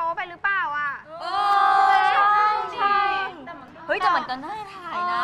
ป๊ไปหรือเปล่าอะ เอ้ยช่ใช่มันก็ เฮ้ยแต่มันก็น่าถ่ายนะ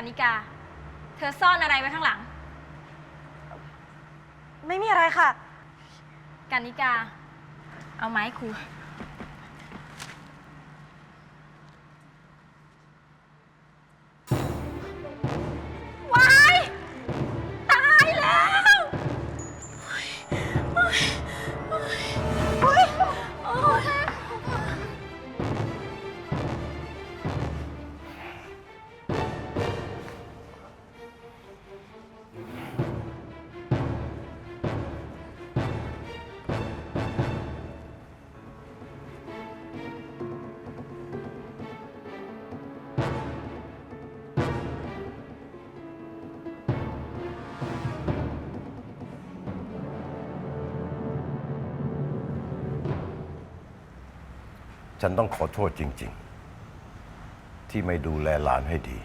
กานิกา เธอซ่อนอะไรไว้ข้างหลัง ไม่มีอะไรค่ะกานิกา เอาไม้ครู ฉันต้องขอโทษจริง ๆ ที่ไม่ดูแลหลานให้ดี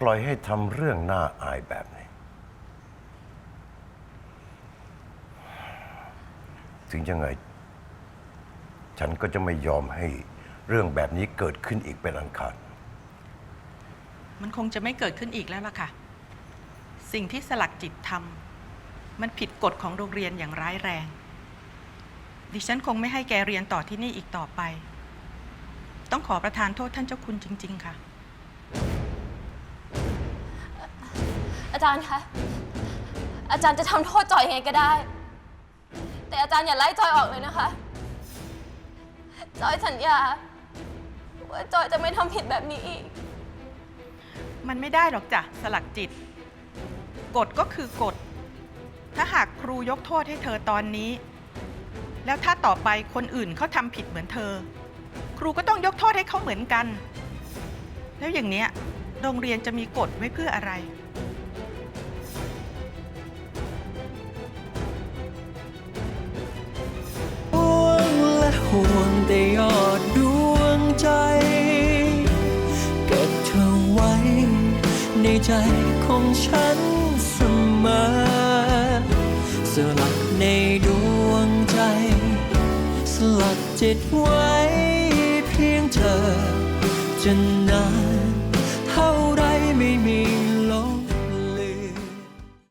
ปล่อยให้ทำเรื่องน่าอายแบบนี้ ถึงยังไง ฉันก็จะไม่ยอมให้เรื่องแบบนี้เกิดขึ้นอีกเป็นอันขาด มันคงจะไม่เกิดขึ้นอีกแล้วล่ะค่ะ สิ่งที่สลักจิตทำมันผิดกฎของโรงเรียนอย่างร้ายแรง ดิฉันคงไม่ให้แกเรียนต่อที่นี่อีกต่อไป ต้องขอประทานโทษท่านเจ้าคุณจริง ๆ ค่ะ อาจารย์คะ อาจารย์จะทำโทษจอยยังไงก็ได้ แต่อาจารย์อย่าไล่จอยออกเลยนะคะ จอยสัญญา ว่าจอยจะไม่ทำผิดแบบนี้อีก มันไม่ได้หรอกจ้ะสลักจิต กฎก็คือกฎ ถ้าหากครูยกโทษให้เธอตอนนี้ แล้วถ้าต่อไปคนอื่นเขาทำผิดเหมือนเธอ ครูก็ต้องยกโทษให้เขาเหมือนกัน แล้วอย่างเนี้ยโรงเรียนจะมีกฎไว้เพื่ออะไร ห่วงและห่วงแต่ยอดดวงใจ เก็บเธอไว้ ในใจของฉันเสมอสลัก ดวงใจ สลัดจิตไว้เพียงเธอ จะนานเท่าไรไม่มี